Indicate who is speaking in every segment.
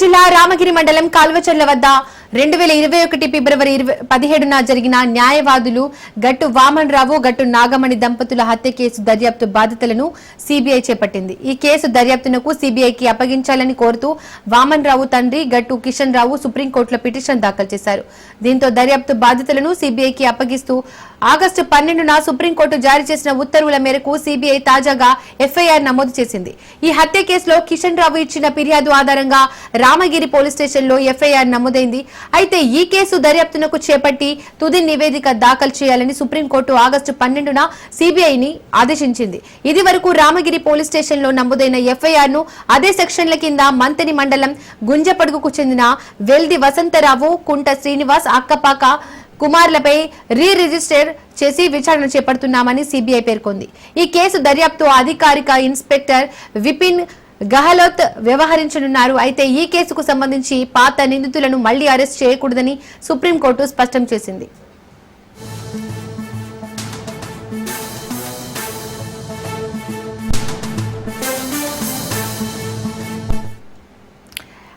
Speaker 1: జిల్లా రామగిరి మండలం కాల్వచర్ల వద్ద రెండు వేల ఇరవై ఒకటి ఫిబ్రవరి ఇరవై పదిహేడున జరిగిన న్యాయవాదులు గట్టు వామన్ రావు గట్టు నాగమణి దంపతుల హత్య కేసు దర్యాప్తు బాధ్యతలను సిబిఐ చేపట్టింది. ఈ కేసు దర్యాప్తునకు సిబిఐకి అప్పగించాలని కోరుతూ వామన్ రావు తండ్రి గట్టు కిషన్ రావు సుప్రీంకోర్టులో పిటిషన్ దాఖలు చేశారు. దీంతో దర్యాప్తు బాధ్యతలను సిబిఐకి అప్పగిస్తూ ఆగస్టు పన్నెండున సుప్రీంకోర్టు జారీ చేసిన ఉత్తర్వుల మేరకు సిబిఐ తాజాగా ఎఫ్ఐఆర్ నమోదు చేసింది. ఈ హత్య కేసులో కిషన్ రావు ఇచ్చిన ఫిర్యాదు ఆధారంగా రామగిరి పోలీస్ స్టేషన్లో ఎఫ్ఐఆర్ నమోదైంది. అయితే ఈ కేసు దర్యాప్తునకు చేపట్టి తుది నివేదిక దాఖలు చేయాలని సుప్రీంకోర్టు ఆగస్టు పన్నెండున సిబిఐని ఆదేశించింది. ఇది వరకు రామగిరి పోలీస్ స్టేషన్లో నమోదైన ఎఫ్ఐఆర్ను అదే సెక్షన్ల కింద మంతని మండలం గుంజపడుగుకు చెందిన వెల్ది వసంతరావు కుంట శ్రీనివాస్ అక్కపాక కుమార్లపై రీ రిజిస్టర్ చేసి విచారణ చేపడుతున్నామని సిబిఐ పేర్కొంది. ఈ కేసు దర్యాప్తు అధికారిక ఇన్స్పెక్టర్ విపిన్ గహలోత్ వ్యవహరించనున్నారు. అయితే ఈ కేసుకు సంబంధించి పాత నిందితులను మళ్ళీ అరెస్ట్ చేయకూడదని సుప్రీంకోర్టు స్పష్టం చేసింది.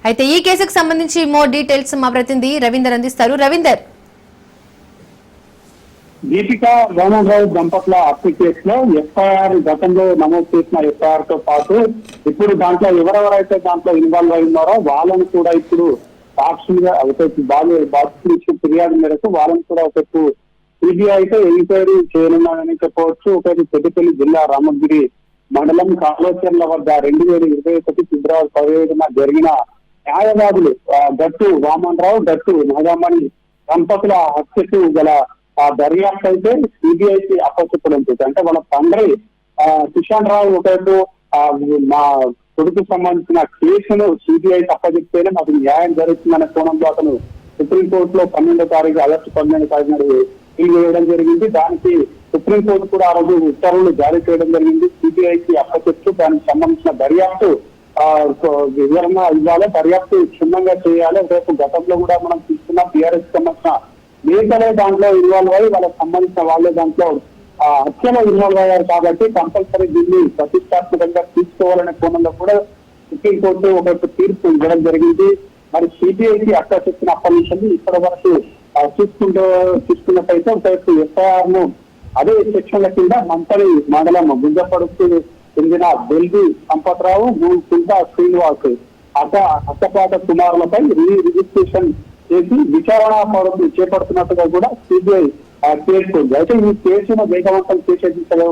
Speaker 1: అయితే ఈ కేసుకు సంబంధించి మోర్ డీటెయిల్స్ మా ప్రతినిధి రవీందర్ అందిస్తారు. రవీందర్
Speaker 2: దీపిక రావు దంపతుల హత్య కేసులో ఎఫ్ఐఆర్ గతంలో నమోదు చేసిన ఎఫ్ఐఆర్తో పాటు ఇప్పుడు దాంట్లో ఎవరెవరైతే దాంట్లో ఇన్వాల్వ్ అయి ఉన్నారో వాళ్ళని కూడా ఇప్పుడు సాక్షులుగా ఒకటి బాధ్య బాధ్యతలు ఇచ్చిన ఫిర్యాదు మేరకు వాళ్ళని కూడా ఒకటి సిబిఐ అయితే ఎంక్వైరీ చేయనున్నారని చెప్పవచ్చు ఒకటి పెద్దపల్లి జిల్లా రామగిరి మండలం కాళేశ్వర్ల వద్ద రెండు వేల ఇరవై ఒకటి ఫిబ్రవరి పదిహేడున జరిగిన న్యాయవాదులు గట్టు వామన్ రావు గట్టు నాగామణి దంపతుల హత్యకు గల ఆ దర్యాప్తు అయితే సిబిఐకి అప్పచెప్పడం చేసి అంటే వాళ్ళ తండ్రి ఆ, కిషన్ రావు ఒకటి ఆ, మా కొడుకు సంబంధించిన కేసును సిబిఐకి అప్పచెప్తేనే మాకు న్యాయం జరుగుతుందనే కోణంలో అతను సుప్రీంకోర్టులో పన్నెండో తారీఖు ఆగస్టు పన్నెండో తారీఖు నాడు ఫీల్ వేయడం జరిగింది. దానికి సుప్రీంకోర్టు కూడా ఆ రోజు ఉత్తర్వులు జారీ చేయడం జరిగింది. సిబిఐకి అప్పచెప్తూ దానికి సంబంధించిన దర్యాప్తు ఆ, వివరణ ఇవ్వాలి. దర్యాప్తు క్షుణ్ణంగా చేయాలి. రేపు గతంలో కూడా మనం తీసుకున్న టీఆర్ఎస్ సంబంధించిన నేతలే దాంట్లో ఇన్వాల్వ్ అయ్యి వాళ్ళకి సంబంధించిన వాళ్ళే దాంట్లో ఆ హత్యలో ఇన్వాల్వ్ అయ్యారు కాబట్టి కంపల్సరీ దీన్ని ప్రతిష్టాత్మకంగా తీసుకోవాలనే కోణంలో కూడా సుప్రీంకోర్టు ఒక తీర్పు ఇవ్వడం జరిగింది. మరి సిబిఐకి అక్కడ చెప్పిన అప్పటి నుంచి ఇప్పటి వరకు చూసుకుంటూ చూసుకున్నట్టయితే ఒకవైపు ఎఫ్ఐఆర్ను అదే సెక్షన్ల కింద మంత్రి మండలం గుంజపడుకు చెందిన బెల్వి సంపత్రావు కుంట శ్రీనివాస్ అట అత్తపాట కుమారులపై రీ రిజిస్ట్రేషన్ చేసి విచారణ చేపడుతున్నట్టుగా కూడా సిబిఐ పేర్కొంది. అయితే ఈ కేసును వేగవంతం చేసే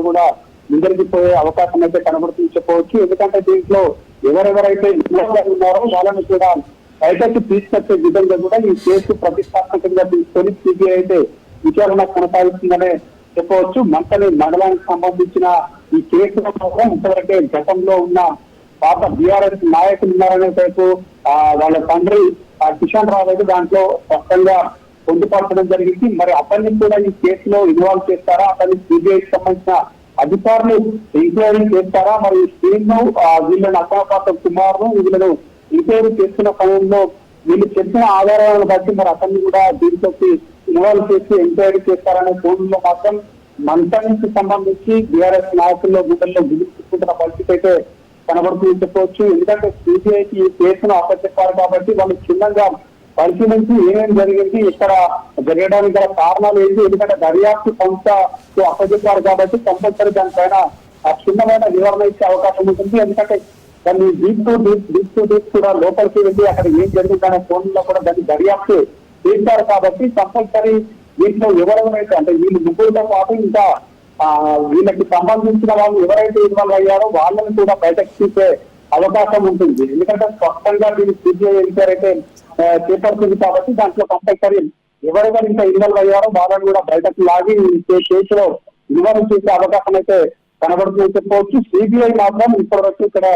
Speaker 2: కూడా ముందరికి పోయే అవకాశం అయితే కనబడుతుంది చెప్పవచ్చు. ఎందుకంటే దీంట్లో ఎవరెవరైతే ఉన్నారో వాళ్ళని కూడా బయటకు తీసుకొచ్చే విధంగా కూడా ఈ కేసు ప్రతిష్టాత్మకంగా తీసుకొని సిబిఐ అయితే విచారణ కొనసాగుతుందనే చెప్పవచ్చు. మంటలి మండలానికి సంబంధించిన ఈ కేసులో కూడా ఇంతవరకే గతంలో ఉన్న పాత బీఆర్ఎస్ నాయకులు ఉన్నారనే వైపు ఆ, వాళ్ళ తండ్రి ఆ, కిషన్ రావు అయితే దాంట్లో స్పష్టంగా పొందుపరచడం జరిగింది. మరి అతన్ని కూడా ఈ కేసులో ఇన్వాల్వ్ చేస్తారా? అతన్ని సిబిఐకి సంబంధించిన అధికారులు ఎంక్వైరీ చేస్తారా? మరి స్క్రీన్ వీళ్ళని అసమపాత కుమార్ను వీళ్ళను ఎంక్వైరీ చేస్తున్న సమయంలో వీళ్ళు చెప్పిన ఆధారాలను బట్టి మరి అతన్ని కూడా దీంట్లోకి ఇన్వాల్వ్ చేసి ఎంక్వైరీ చేస్తారనే ఫోన్లో మాత్రం మంతానికి సంబంధించి బీఆర్ఎస్ నాయకుల్లో గుండెల్లో గుర్తుంటున్న పరిస్థితి అయితే కనబడుతుందని చెప్పవచ్చు. ఎందుకంటే సిబిఐకి ఈ కేసును అప్పచెప్పారు కాబట్టి వాళ్ళు చిన్నగా పరిశీలించి ఏమేమి జరిగింది ఇక్కడ జరగడానికి గల కారణాలు ఏంటి ఎందుకంటే దర్యాప్తు సంస్థకు అప్పచెప్పారు కాబట్టి కంపల్సరీ దానిపైన ఆ చిన్నమైన వివరణ ఇచ్చే అవకాశం ఉంటుంది. ఎందుకంటే దాన్ని deep to deep deep to deep కూడా లోపలికి వెళ్ళి అక్కడ ఏం జరిగిందనే ఫోన్లో కూడా దాన్ని దర్యాప్తు చేశారు కాబట్టి కంపల్సరీ దీంట్లో ఎవరెవరైతే అంటే వీళ్ళు ముగ్గురుతో పాటు ఇంకా వీళ్ళకి సంబంధించిన వాళ్ళు ఎవరైతే ఇన్వాల్వ్ అయ్యారో వాళ్ళని కూడా బయటకు తీసే అవకాశం ఉంటుంది. ఎందుకంటే స్పష్టంగా దీన్ని సిబిఐ ఎంక్వైరీ అయితే చేపడుతుంది కాబట్టి దాంట్లో కంపల్సరీ ఎవరెవరు ఇంకా ఇన్వాల్వ్ అయ్యారో వాళ్ళని కూడా బయటకు లాగి కేసులో ఇన్వాల్వ్ చేసే అవకాశం అయితే కనబడుతుందని చెప్పవచ్చు. సిబిఐ మాత్రం ఇప్పటివరకు ఇక్కడ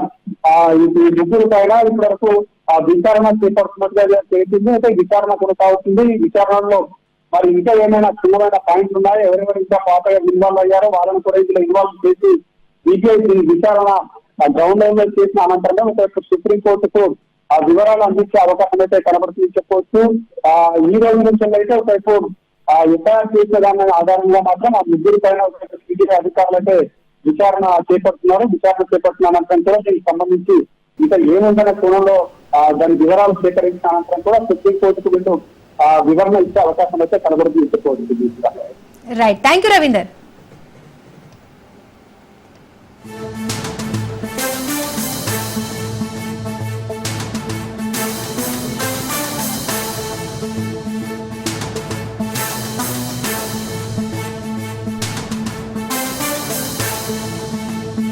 Speaker 2: ఈ ముగ్గురు పైన ఇప్పటివరకు విచారణ చేపడుతున్నట్టుగా చేసింది అయితే విచారణ కొనసాగుతుంది. ఈ విచారణలో మరి ఇంకా ఏమైనా చిన్నమైన పాయింట్లు ఉన్నాయో? ఎవరెవరు ఇంకా పాతగా ఇన్వాల్వ్ అయ్యారో వాళ్ళని కూడా ఇందులో ఇన్వాల్వ్ చేసి సిబిఐ దీని విచారణ గ్రౌండ్ లెవెల్లో చేసిన అనంతరం ఒక సుప్రీం కోర్టుకు ఆ వివరాలు అందించే అవకాశం అయితే కనబడుతుంది చెప్పవచ్చు. ఆ ఈ రోజు నుంచి అయితే ఒకవైపు ఆ ఎఫ్ఐఆర్ చేసిన దాని ఆధారంగా మాత్రం ఆ ముగ్గురు పైన సిబిఐ అధికారులు అయితే విచారణ చేపడుతున్నారు. విచారణ చేపడుతున్న అనంతరం కూడా దీనికి సంబంధించి ఇంకా ఏముందనే కోణంలో దాని వివరాలు సేకరించిన అనంతరం కూడా సుప్రీంకోర్టుకు వీళ్ళు ఆ, వివరణ ఇచ్చే అవకాశం అయితే కనబడుతుంది.
Speaker 1: Right thank you Ravinder